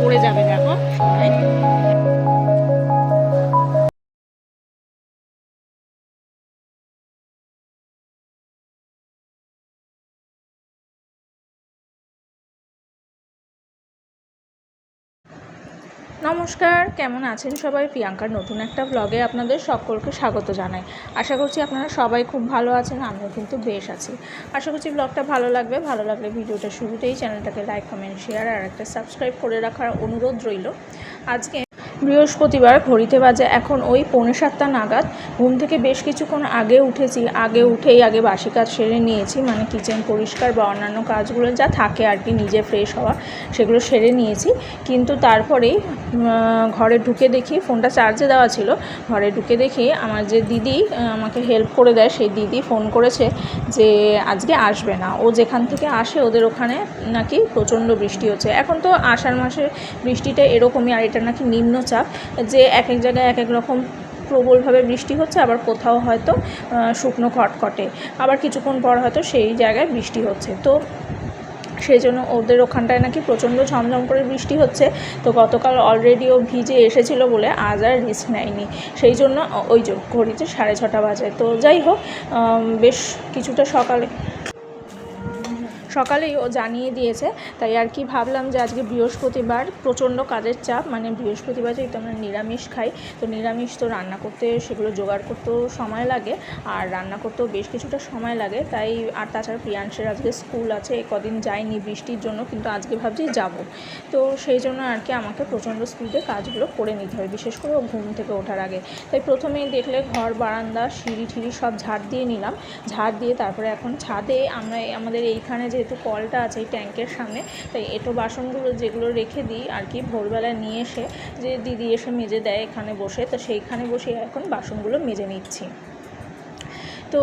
পড়ে যাবে দেখো। নমস্কার, কেমন আছেন সবাই? প্রিয়াঙ্কার নতুন একটা ব্লগে আপনাদের সকলকে স্বাগত জানাই। আশা করছি আপনারা সবাই খুব ভালো আছেন, আমিও কিন্তু বেশ আছি। আশা করছি ব্লগটা ভালো লাগবে, ভালো লাগলে ভিডিওটা শুরুতেই চ্যানেলটাকে লাইক কমেন্ট শেয়ার আর একটা সাবস্ক্রাইব করে রাখার অনুরোধ রইল। আজকে বৃহস্পতিবার ঘড়িতে বাজে এখন ওই পৌনে সাতটা নাগাদ। ঘুম থেকে বেশ কিছুক্ষণ আগে উঠেছি। আগে উঠেই আগে বাসি কাজ সেরে নিয়েছি মানে কিচেন পরিষ্কার বা অন্যান্য কাজগুলো যা থাকে আর কি, নিজে ফ্রেশ হওয়া, সেগুলো সেরে নিয়েছি। কিন্তু তারপরেই ঘরে ঢুকে দেখি ফোনটা চার্জে দেওয়া ছিল। ঘরে ঢুকে দেখি আমার যে দিদি আমাকে হেল্প করে দেয়, সেই দিদি ফোন করেছে যে আজকে আসবে না। ও যেখান থেকে আসে ওদের ওখানে নাকি প্রচণ্ড বৃষ্টি হচ্ছে। এখন তো আষাঢ় মাসে বৃষ্টিটা এরকমই, আর এটা নাকি নিম্নচাপ যে এক এক জায়গায় এক এক রকম প্রবলভাবে বৃষ্টি হচ্ছে, আবার কোথাও হয়তো শুকনো খটখটে আবার কিছুক্ষণ পর হয়তো সেই জায়গায় বৃষ্টি হচ্ছে। তো সেই জন্য ওদের ওখানটায় নাকি প্রচণ্ড ঝমঝম করে বৃষ্টি হচ্ছে। তো গতকাল অলরেডি ও ভিজে এসেছিল বলে আজ আর রিস্ক নেয়নি। সেই জন্য ওই যে ঘড়িতে সাড়ে ছটা বাজে। তো যাই হোক বেশ কিছুটা সকালে সকালেই ও জানিয়ে দিয়েছে। তাই আর কি ভাবলাম যে আজকে বৃহস্পতিবার প্রচণ্ড কাজের চাপ মানে বৃহস্পতিবার যেহেতু আমরা নিরামিষ খাই, তো নিরামিষ তো রান্না করতে সেগুলো জোগাড় করতেও সময় লাগে আর রান্না করতেও বেশ কিছুটা সময় লাগে। তাই আর তাছাড়া প্রিয়াংশের আজকে স্কুল আছে কদিন যায়নি বৃষ্টির জন্য, কিন্তু আজকে ভাবছি যাব। তো সেই জন্য আর কি আমাকে প্রচণ্ড স্পিডে কাজগুলো করে নিতে হয়, বিশেষ করে ও ঘুম থেকে ওঠার আগে। তাই প্রথমেই দেখলে ঘর, বারান্দা, সিঁড়ি, ঠিড়ি সব ঝাড় দিয়ে নিলাম। ঝাড় দিয়ে তারপরে এখন ছাদে আমরা আমাদের এইখানে যেহেতু কলটা আছে এই ট্যাঙ্কের সামনে, তাই এটো বাসনগুলো যেগুলো রেখে দিই আর কি ভোরবেলা নিয়ে এসে যে দিদি এসে মেজে দেয় এখানে বসে, তো সেইখানে বসে এখন বাসনগুলো মেজে নিচ্ছি। তো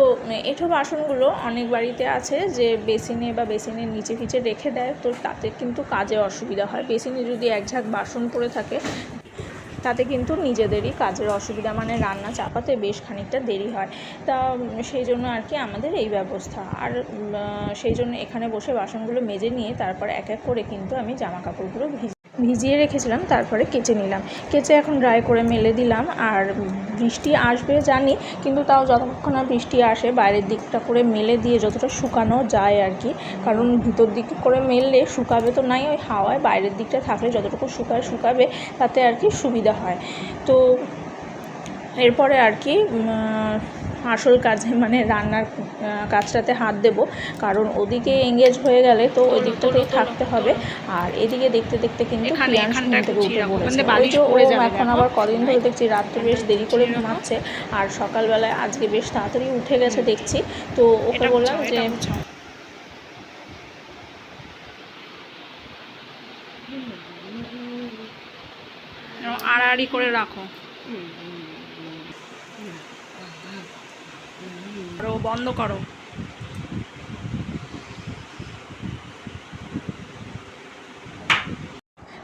এঁঠো বাসনগুলো অনেক বাড়িতে আছে যে বেসিনে বা বেসিনের নিচে ফিচে রেখে দেয়, তো তাতে কিন্তু কাজে অসুবিধা হয়। বেসিনে যদি এক ঝাঁক বাসন পড়ে থাকে তাতে কিন্তু নিজেদেরই কাজের অসুবিধা মানে রান্না চাপাতে বেশ খানিকটা দেরি হয়। তা সেই জন্য আর কি আমাদের এই ব্যবস্থা। আর সেই জন্য এখানে বসে বাসনগুলো মেজে নিয়ে তারপর এক এক করে কিন্তু আমি জামা কাপড়গুলো ভিজ ভিজিয়ে রেখেছিলাম, তারপরে কেচে নিলাম। কেচে এখন ড্রাই করে মেলে দিলাম আর বৃষ্টি আসবে জানি, কিন্তু তাও যতক্ষণ না বৃষ্টি আসে, বাইরের দিকটা করে মেলে দিয়ে যতটা শুকানো যায় আর কি কারণ ভিতর দিকে করে মেললে শুকাবে তো নাই, ওই হাওয়ায় বাইরের দিকটা থাকলে যতটুকু শুকায় শুকাবে, তাতে আর কি সুবিধা হয়। তো এরপরে আর কি আসল কাজে মানে রান্নার কাজটাতে হাত দেব। কারণ ওদিকে এঙ্গেজ হয়ে গেলে তো ওই দিকটাতেই থাকতে হবে। আর এদিকে দেখতে দেখতে কিন্তু এখানে, প্রিয়াংশ ঘুম এখানটায় থেকে উঠে পড়েছে। ওই যে ও এখন আবার কদিন ধরে দেখছি রাত্রে বেশ দেরি করে ঘুমাচ্ছে। আর সকালবেলায় আজকে বেশ তাড়াতাড়ি উঠে গেছে দেখছি। তো ওকে বললাম যে আড়াআড়ি করে রাখো। আরও বন্ধ করো।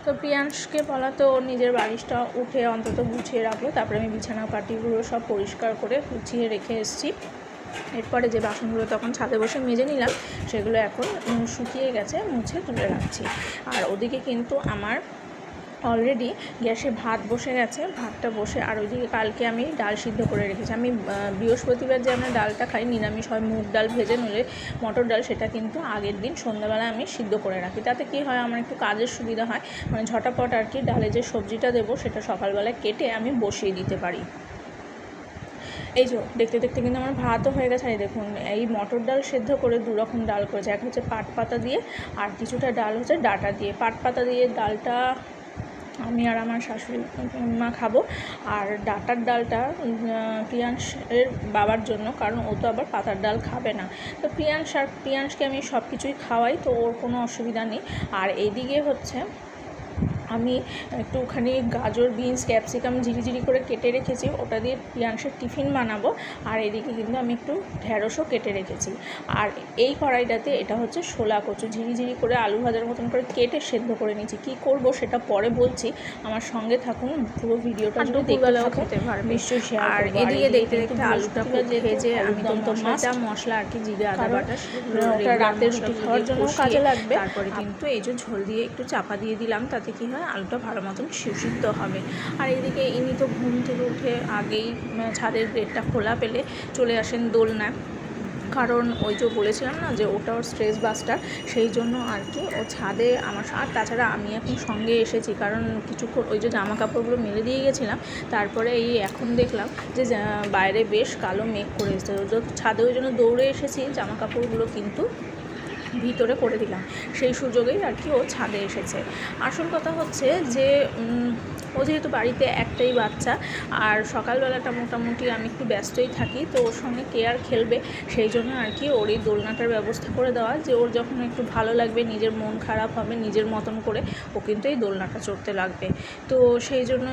তো প্রিয়াংশকে তো ওর নিজের বালিশটা উঠে অন্তত গুছিয়ে রাখল, তারপরে আমি বিছানা পাটিগুলো সব পরিষ্কার করে গুছিয়ে রেখে এসেছি। এরপরে যে বাসনগুলো তখন ছাদে বসে মেজে নিলাম, সেগুলো এখন শুকিয়ে গেছে, মুছে তুলে রাখছি। আর ওদিকে কিন্তু আমার অলরেডি গ্যাসে ভাত বসে গেছে, ভাতটা বসে, আর ওইদিকে কালকে আমি ডাল সিদ্ধ করে রেখেছি। আমি বৃহস্পতিবার যে আমরা ডালটা খাই, নিরামিষ হয়, মুগ ডাল ভেজে, নইলে মটর ডাল, সেটা কিন্তু আগের দিন সন্ধ্যাবেলা আমি সিদ্ধ করে রাখি। তাতে কি হয়, আমার একটু কাজের সুবিধা হয় মানে ঝটাপট আর কি ডালে যে সবজিটা দেবো, সেটা সকালবেলায় কেটে আমি বসিয়ে দিতে পারি। এই যে, দেখতে দেখতে কিন্তু আমার ভাতও হয়ে গেছে। এই দেখুন, এই মটর ডাল সেদ্ধ করে দু রকম ডাল করেছে। এক হচ্ছে পাট পাতা দিয়ে, আর কিছুটা ডাল হচ্ছে ডাটা দিয়ে। পাট পাতা দিয়ে ডালটা আমি আর আমার শাশুড়ি, মা খাব। আর ডাটার ডালটা প্রিয়াংশের বাবার জন্য, কারণ ও তো আবার পাতার ডাল খাবে না। তো প্রিয়াংশ আর প্রিয়াংশকে আমি সব কিছুই খাওয়াই, তো ওর কোনো অসুবিধা নেই। আর এদিকে হচ্ছে আমি একটুখানি গাজর বিনস ক্যাপসিকাম ঝিরিঝিরি করে কেটে রেখেছি। ওটা দিয়ে পিয়াংসের টিফিন বানাবো। আর এদিকে কিন্তু আমি একটু ঢ্যাঁড়সও কেটে রেখেছি। আর এই কড়াইটাতে এটা হচ্ছে শোলা কচু। ঝিরিঝিরি করে আলু ভাজার মতন করে কেটে সেদ্ধ করে নিয়েছি। কী করব সেটা পরে বলছি। আমার সঙ্গে থাকুন পুরো ভিডিওটা যদি দেখতে দুপুরবেলাও খেতে পারবে। নিশ্চয়ই শেয়ার আর এদিকে দেখতে দেখতে আলুটা ভেজে আমি তো must, মশলা আর কি জিরে আদা বাটা রাতের রুটি খাওয়ার জন্য কাজে লাগবে। তারপরে কিন্তু এই যে ঝোল দিয়ে একটু চাপা দিয়ে দিলাম তাতে কি হয়? আলুটা ভালো মতন সিদ্ধ হবে। আর এদিকে ইনি তো ঘুম থেকে উঠে আগেই ছাদের গেটটা খোলা পেলে চলে আসেন দোলনা কারণ ওই যে বলেছিলাম না যে ওটা ওর স্ট্রেস বাস্টার সেই জন্য আর কি ও ছাদে আমার আর তাছাড়া আমি এখন সঙ্গে এসেছি। কারণ কিছুক্ষণ ওই যে জামা কাপড়গুলো মেলে দিয়ে গেছিলাম, তারপরে এই এখন দেখলাম যে বাইরে বেশ কালো মেঘ করে এসেছে। ছাদে ওই জন্য দৌড়ে এসেছি জামা কাপড়গুলো কিন্তু ভিতরে করে দিলাম। সেই সুযোগেই আর কি ও ছাদে এসেছে। আসল কথা হচ্ছে যে ও যেহেতু বাড়িতে একটাই বাচ্চা, আর সকালবেলাটা মোটামুটি আমি একটু ব্যস্তই থাকি, তো ওর সঙ্গে কে আর খেলবে, সেই জন্য আর কি ওর এই দোলনাটার ব্যবস্থা করে দেওয়া, যে ওর যখন একটু ভালো লাগবে, নিজের মন খারাপ হবে, নিজের মতন করে ও কিন্তু এই দোলনাটা চড়তে লাগবে। তো সেই জন্য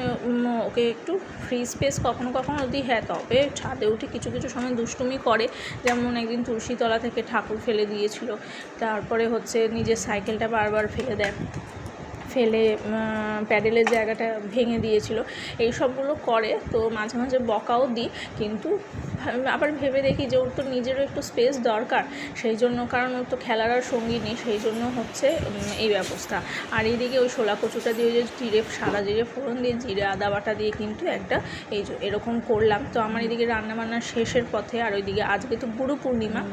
ওকে একটু ফ্রি স্পেস কখনো কখনো যদি হ্যাঁ তবে ছাদে উঠে কিছু কিছু সময় দুষ্টুমি করে, যেমন একদিন তুলসীতলা থেকে ঠাকুর ফেলে দিয়েছিল, তারপরে হচ্ছে নিজের সাইকেলটা বারবার ফেলে দেয়। ফেলে প্যাডেলের জায়গাটা ভেঙে দিয়েছিল। এই সবগুলো করে, তো মাঝে মাঝে বকাও দিই, কিন্তু আবার ভেবে দেখি যে ওর তো নিজেরও একটু স্পেস দরকার। সেই জন্য, কারণ ওর তো খেলার আর সঙ্গী নেই, সেই জন্য হচ্ছে এই ব্যবস্থা। আর এইদিকে ওই শোলা কচুটা দিয়ে যে জিরে, সাদা জিরে ফোড়ন দিয়ে, জিরে আদা বাটা দিয়ে কিন্তু একটা এই এরকম করলাম। তো আমার এদিকে রান্নাবান্না শেষের পথে, আর ওইদিকে আজকে তো গুরু পূর্ণিমা।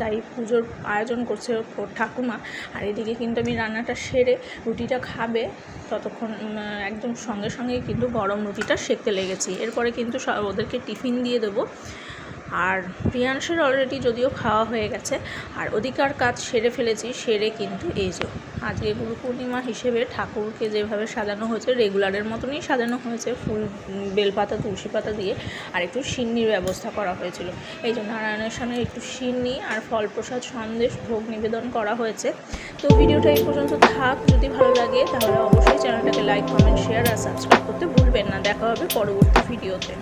তাই পুজোর আয়োজন করছে ওর ঠাকুমা। আর এদিকে কিন্তু আমি রান্নাটা সেরে রুটিটা খাবে। ততক্ষণ একদম সঙ্গে সঙ্গে কিন্তু গরম রুটিটা সেঁকতে লেগেছি। এরপরে কিন্তু ওদেরকে টিফিন দিয়ে দেবো। আর প্রিয়াংশের অলরেডি যদিও খাওয়া হয়ে গেছে, আর ওদিকার কাজ সেরে ফেলেছি, সেরে কিন্তু এই যে আজকে গুরু পূর্ণিমা হিসেবে ঠাকুরকে যেভাবে সাজানো হয়েছে রেগুলারের মতনই সাজানো হয়েছে, ফুল বেলপাতা, তুলসী পাতা দিয়ে, আর একটু সিন্নির ব্যবস্থা করা হয়েছিল। এই যে নারায়ণের সামনে একটু সিন্নি আর ফল প্রসাদ সন্দেশ ভোগ নিবেদন করা হয়েছে। তো ভিডিওটা এই পর্যন্ত থাক, যদি ভালো লাগে তাহলে অবশ্যই চ্যানেলটাকে লাইক কমেন্ট শেয়ার আর সাবস্ক্রাইব করতে ভুলবেন না। দেখা হবে পরবর্তী ভিডিওতে।